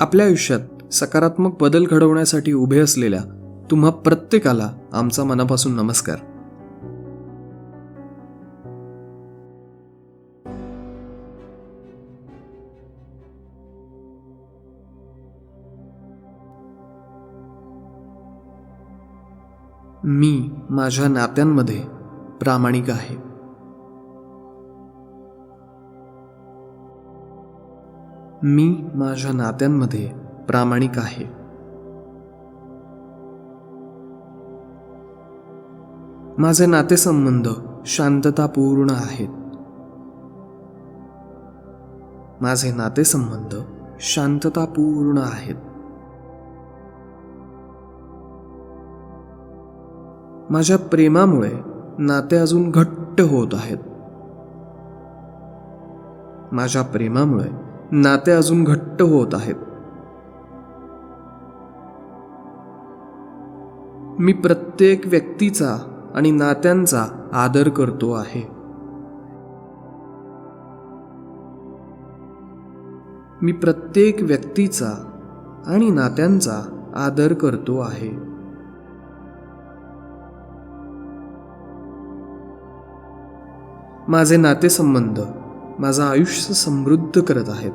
आपल्या आयुष्यात सकारात्मक बदल घडवण्यासाठी उभे असलेल्या तुम्हा प्रत्येकाला आमचा मनापासून नमस्कार. मी माझ्या नात्यांमध्ये प्रामाणिक आहे. मी माझ्या नात्यांमध्ये प्रामाणिक आहे. माझे नातेसंबंध शांततापूर्ण आहेत. माझे नातेसंबंध शांततापूर्ण आहेत. माझ्या प्रेमामुळे नाते अजून घट्ट होत आहेत. माझ्या प्रेमामुळे नाते अजून घट्ट होत आहेत. मी प्रत्येक व्यक्तीचा आणि नात्यांचा आदर करतो आहे. मी प्रत्येक व्यक्तीचा आणि नात्यांचा आदर करतो आहे. माझे नातेसंबंध माझं आयुष्य समृद्ध करत आहेत.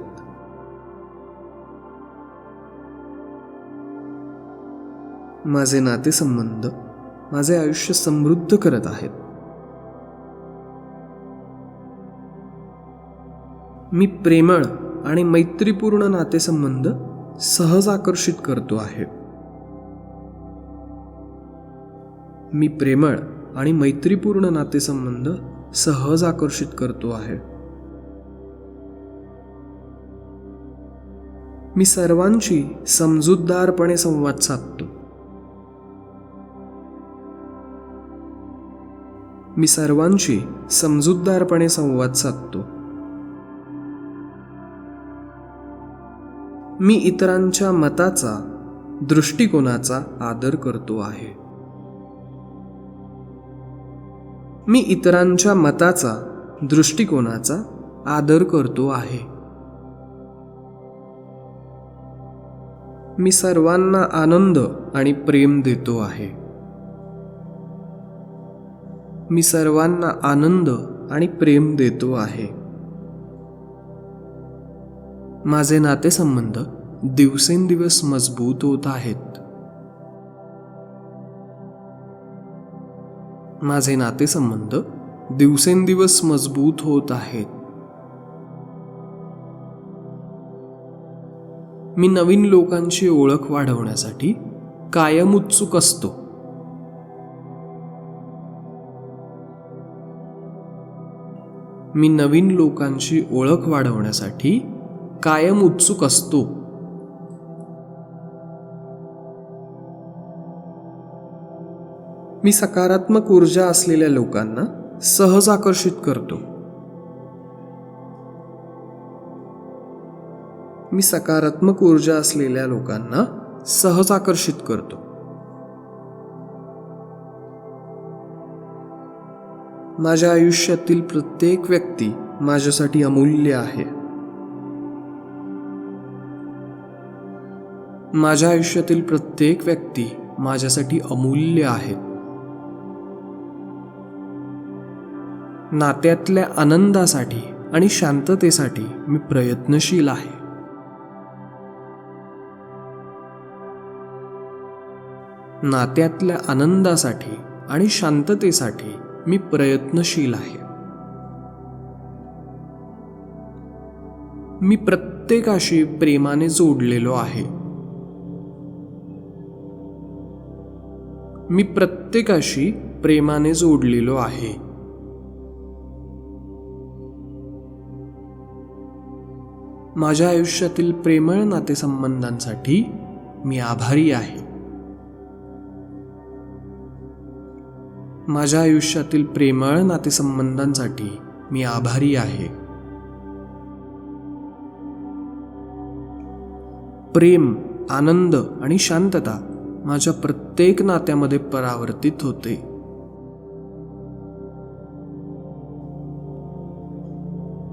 माझे नातेसंबंध माझे आयुष्य समृद्ध करत आहेत. मी प्रेमळ आणि मैत्रीपूर्ण नातेसंबंध सहज आकर्षित करतो आहे. मी प्रेमळ आणि मैत्रीपूर्ण नातेसंबंध सहज आकर्षित करतो आहे. मी सर्वांशी समजूतदारपणे संवाद साधतो. मी सर्वांशी समजूतदारपणे संवाद साधतो. मी इतरांच्या मताचा दृष्टिकोनाचा आदर करतो आहे. मी इतरांच्या मताचा दृष्टिकोनाचा आदर करतो आहे. मी सर्वांना आनंद आणि प्रेम देतो आहे. मी सर्वांना आनंद आणि प्रेम देतो आहे. माझे नातेसंबंध दिवसेंदिवस मजबूत होत आहेत. माझे नातेसंबंध दिवसेंदिवस मजबूत होत आहेत. मी नवीन लोकांची ओळख वाढवण्यासाठी कायम उत्सुक असतो. मी नवीन लोकांची ओळख वाढवण्यासाठी कायम उत्सुक असतो. मी सकारात्मक ऊर्जा असलेल्या लोकांना सहज आकर्षित करतो. मी सकारात्मक ऊर्जा असलेल्या लोकांना सहज आकर्षित करतो. माझ्या आयुष्यातील प्रत्येक व्यक्ती माझ्यासाठी अमूल्य आहे. माझ्या आयुष्यातील प्रत्येक व्यक्ती माझ्यासाठी अमूल्य आहे. नात्यातल्या आनंदासाठी आणि शांततेसाठी मी प्रयत्नशील आहे. नात्यातल्या आनंदासाठी आणि शांततेसाठी मी प्रयत्नशील आहे. मी प्रत्येकाशी प्रेमाने जोडलेलो आहे. मी प्रत्येकाशी प्रेमाने जोडलेलो आहे. माझ्या आयुष्यातील प्रेमळ नातेसंबंधांसाठी मी आभारी आहे. माझ्या आयुष्यातील प्रेमळ नातेसंबंधांसाठी मी आभारी आहे. प्रेम आनंद आणि शांतता माझ्या प्रत्येक नात्यामध्ये परावर्तित होते.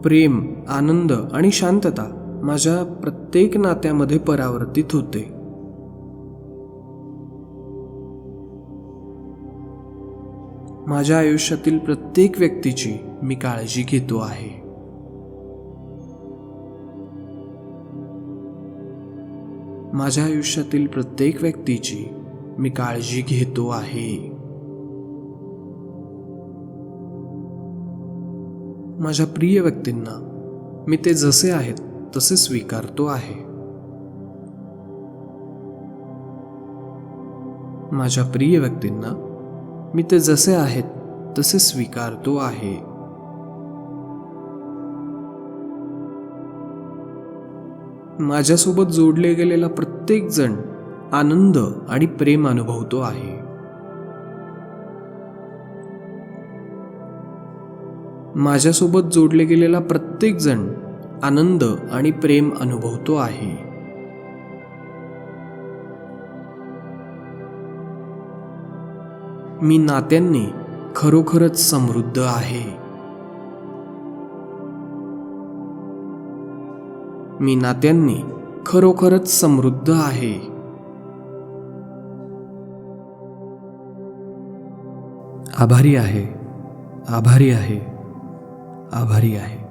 प्रेम आनंद आणि शांतता माझ्या प्रत्येक नात्यामध्ये परावर्तित होते. माझ्या आयुष्यातील प्रत्येक व्यक्तीची मी काळजी घेतो आहे. माझ्या आयुष्यातील प्रत्येक व्यक्तीची मी काळजी घेतो आहे. माझ्या प्रिय व्यक्तींना मी ते जसे आहेत तसे स्वीकारतो आहे. माझ्या प्रिय व्यक्तींना मी ते जसे आहेत तसे स्वीकारतो आहे. माझ्यासोबत जोडले गेलेला प्रत्येक जण आनंद आणि प्रेम अनुभवतो आहे. माझ्यासोबत जोडले गेलेला प्रत्येक जण आनंद आणि प्रेम अनुभवतो आहे. मी नात्यांनी खरोखरच समृद्ध आहे. मी नात्यांनी खरोखरच समृद्ध आहे. आभारी आहे. आभारी आहे. आभारी आहे.